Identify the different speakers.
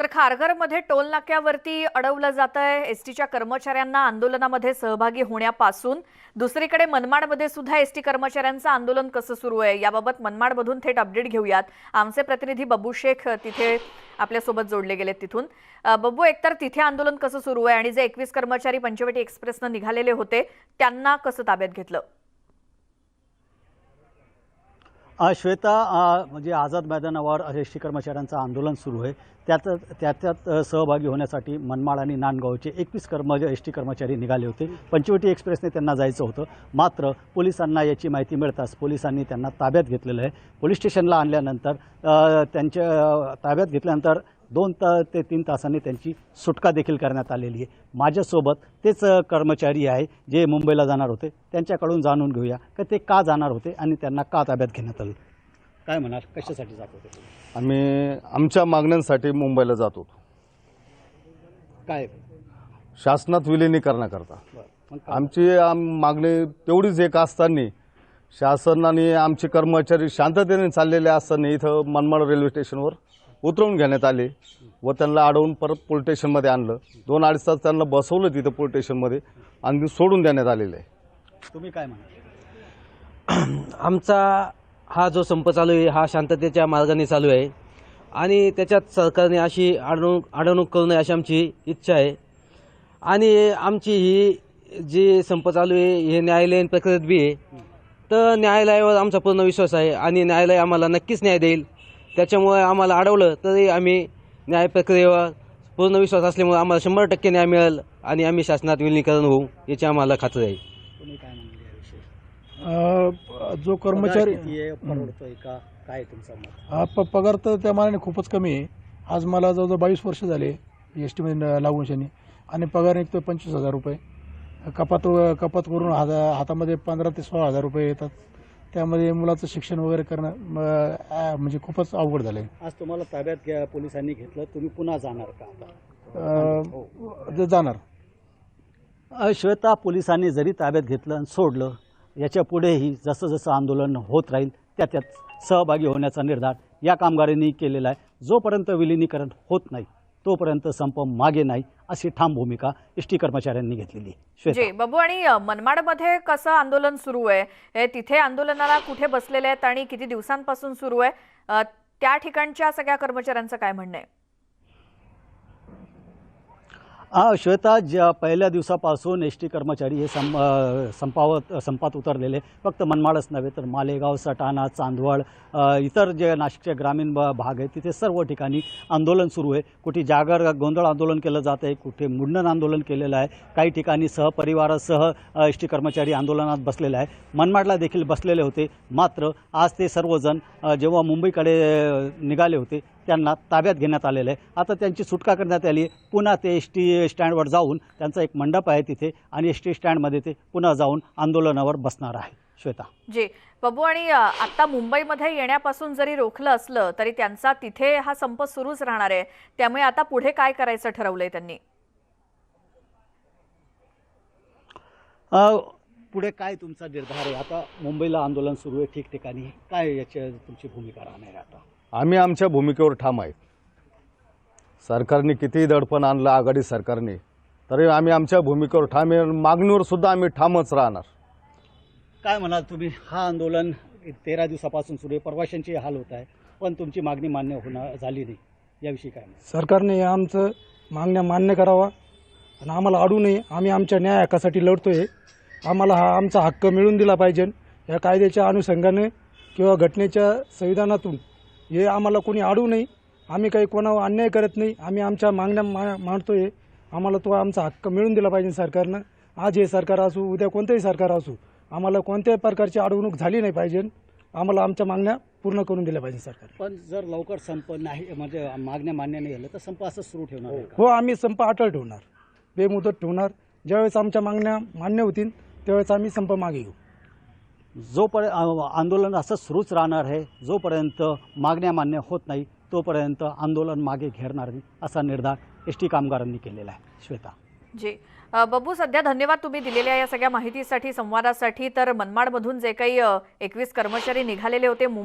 Speaker 1: तर खारघरमध्ये टोल नाक्यावरती अडवलं जात आहे एस टीच्या कर्मचाऱ्यांना आंदोलनामध्ये सहभागी होण्यापासून दुसरीकडे मनमाडमध्ये सुद्धा एस टी कर्मचाऱ्यांचं आंदोलन कसं सुरू आहे याबाबत मनमाडमधून थेट अपडेट घेऊयात. आमचे प्रतिनिधी बबू शेख तिथे आपल्यासोबत जोडले गेले तिथून. बबू बब्बू एकतर तिथे आंदोलन कसं सुरू आहे आणि जे एकवीस कर्मचारी पंचवटी एक्सप्रेसनं निघालेले होते त्यांना कसं ताब्यात घेतलं
Speaker 2: अ, श्वेता म्हणजे आझाद मैदानावर एस टी कर्मचाऱ्यांचं आंदोलन सुरू आहे. त्यात त्याच्यात त्यात सहभागी होण्यासाठी मनमाड आणि नांदगावचे एकवीस कर्म एस टी कर्मचारी निघाले होते. पंचवटी एक्सप्रेसने त्यांना जायचं होतं. मात्र पोलिसांना याची माहिती मिळताच पोलिसांनी त्यांना ताब्यात घेतलेलं आहे. पोलीस स्टेशनला आणल्यानंतर त्यांच्या ताब्यात घेतल्यानंतर दोन त ते तीन तासांनी त्यांची सुटका देखील करण्यात आलेली आहे. माझ्यासोबत तेच कर्मचारी आहे जे मुंबईला जाणार होते. त्यांच्याकडून जाणून घेऊया की ते का जाणार होते आणि त्यांना का ताब्यात घेण्यात आलं? काय म्हणाल? कशासाठी जात होते?
Speaker 3: आम्ही आमच्या मागण्यांसाठी मुंबईला जात होतो.
Speaker 2: काय?
Speaker 3: शासनात विलिनीकरणाकरता? आमची आम मागणी तेवढीच एक असताना शासनाने आमचे कर्मचारी शांततेने चाललेले असताना इथं मनमाड रेल्वे स्टेशनवर उतरवून घेण्यात आले व त्यांना अडवून परत पोलीस स्टेशनमध्ये आणलं. दोन अडीच तास त्यांना बसवलं तिथं पोलीस स्टेशनमध्ये आणि सोडून देण्यात आलेलं आहे.
Speaker 2: तुम्ही काय म्हणाल?
Speaker 4: आमचा हा जो संप चालू आहे हा शांततेच्या मार्गाने चालू आहे. आणि त्याच्यात सरकारने अशी अडवणूक अडवणूक करू नये अशी आमची इच्छा आहे. आणि आमची ही जी संप चालू आहे हे न्यायालयीन प्रक्रियेत बी आहे. तर न्यायालयावर आमचा पूर्ण विश्वास आहे आणि न्यायालय आम्हाला नक्कीच न्याय देईल. त्याच्यामुळे आम्हाला अडवलं तरी आम्ही न्याय प्रक्रियेवर पूर्ण विश्वास असल्यामुळे आम्हाला शंभर टक्के न्याय मिळेल आणि आम्ही शासनात विलिनीकरण होऊ याची आम्हाला खात्री आहे.
Speaker 5: अ, जो कर्मचारी?
Speaker 2: परवडतोय का? काय तुमचं मत?
Speaker 5: हा प पगार तर त्या मानाने खूपच कमी आहे. आज मला जवळजवळ बावीस वर्ष झाले एस टीमध्ये लागून शनी. आणि पगार निघतो पंचवीस हजार रुपये. कपात कपात करून हाता हातामध्ये पंधरा ते सोळा हजार रुपये येतात. त्यामध्ये मुलाचं शिक्षण वगैरे करणं म्हणजे खूपच अवघड झालं आहे
Speaker 2: आज तुम्हाला ताब्यात घ्या पोलिसांनी घेतलं तुम्ही पुन्हा जाणार का आता?
Speaker 5: जे जाणार.
Speaker 2: अ, श्वेता पोलिसांनी जरी ताब्यात घेतलं आणि सोडलं याच्या पुढेही जसं जसं आंदोलन होत राहील त्या त्यात सहभागी होण्याचा निर्धार या कामगारांनी केलेला आहे. जोपर्यंत विलिनीकरण होत नाही तोपर्यंत संप मागे नाही अशी ठाम भूमिका एस टी कर्मचाऱ्यांनी घेतलेली आहे.
Speaker 1: बाबू आणि मनमाडमध्ये कसं आंदोलन सुरू आहे? हे तिथे आंदोलनाला कुठे बसलेले आहेत आणि किती दिवसांपासून सुरू आहे? त्या ठिकाणच्या सगळ्या कर्मचाऱ्यांचं काय म्हणणं आहे?
Speaker 2: हा श्वेता ज्या पहिल्या दिवसापासून एस टी कर्मचारी हे सं संपावत संपात उतरलेले फक्त मनमाडच नव्हे तर मालेगाव सटाणा चांदवड इतर जे नाशिकचे ग्रामीण भाग आहे तिथे सर्व ठिकाणी आंदोलन सुरू आहे. कुठे जागर गोंधळ आंदोलन केलं जात आहे कुठे मुंडन आंदोलन केलेलं आहे काही ठिकाणी सहपरिवारासह एस टी कर्मचारी आंदोलनात बसलेले आहे मनमाडला देखील बसलेले होते मात्र आज ते सर्वजण जेव्हा मुंबईकडे निघाले होते त्यांना ताब्यात घेण्यात आलेलं आहे. आता त्यांची सुटका करण्यात आली पुन्हा ते एस टी स्टँडवर जाऊन त्यांचा एक मंडप आहे तिथे आणि एस टी स्टँडमध्ये ते पुन्हा जाऊन आंदोलनावर बसणार आहे. श्वेता.
Speaker 1: जे. बबू आणि आता मुंबईमध्ये येण्यापासून जरी रोखलं असलं तरी त्यांचा तिथे हा संप सुरूच राहणार आहे. त्यामुळे आता पुढे काय करायचं ठरवलंय त्यांनी?
Speaker 2: पुढे काय तुमचा निर्धार आहे? आता मुंबईला आंदोलन सुरू आहे ठिकठिकाणी. काय याची तुमची भूमिका राहणार आहे आता?
Speaker 3: आम्ही आमच्या भूमिकेवर ठाम आहे. सरकारने कितीही दडपण आणलं आघाडी सरकारने तरी आम्ही आमच्या भूमिकेवर ठाम आहे. मागणीवर सुद्धा आम्ही ठामच राहणार.
Speaker 2: काय म्हणाल तुम्ही? हा आंदोलन तेरा दिवसापासून सुरू आहे. प्रवाशांची हाल होत आहे. पण तुमची मागणी मान्य होणार झाली नाही. याविषयी काय म्हणाल?
Speaker 5: सरकारने आमचं मागण्या मान्य करावा. आणि आम्हाला अडू नये. आम्ही आमच्या न्याय हक्कासाठी लढतोय. आम्हाला हा आमचा हक्क मिळून दिला पाहिजे. या कायद्याच्या अनुषंगाने किंवा घटनेच्या संविधानातून हे आम्हाला कोणी अडू नये. आम्ही काही कोणावर अन्याय करत नाही. आम्ही आमच्या मागण्या मा मांडतोय. आम्हाला तो आमचा हक्क मिळून दिला पाहिजे सरकारनं. आज हे सरकार असू उद्या कोणतंही सरकार असू आम्हाला कोणत्याही प्रकारची अडवणूक झाली नाही पाहिजे. आम्हाला आमच्या मागण्या पूर्ण करून दिल्या पाहिजे सरकार
Speaker 2: पण जर लवकर संप नाही म्हणजे मागण्या मान्य नाही झालं तर संप असं सुरू ठेवणार आहे का?
Speaker 5: हो आम्ही संप अटळ ठेवणार. बेमुदत ठेवणार. ज्यावेळेस आमच्या मागण्या मान्य होतील त्यावेळेस आम्ही संप मागे घेऊ.
Speaker 2: जोपर्यंत आंदोलन असं सुरूच राहणार आहे. जोपर्यंत मागण्या मान्य होत नाही तोपर्यंत आंदोलन मागे घेणार नाही असा निर्धार एस टी कामगारांनी केलेला आहे. श्वेता.
Speaker 1: जी. अ, बब्बू सध्या धन्यवाद तुम्ही दिलेल्या या सगळ्या माहितीसाठी संवादासाठी. तर मनमाडमधून जे काही एकवीस कर्मचारी निघालेले होते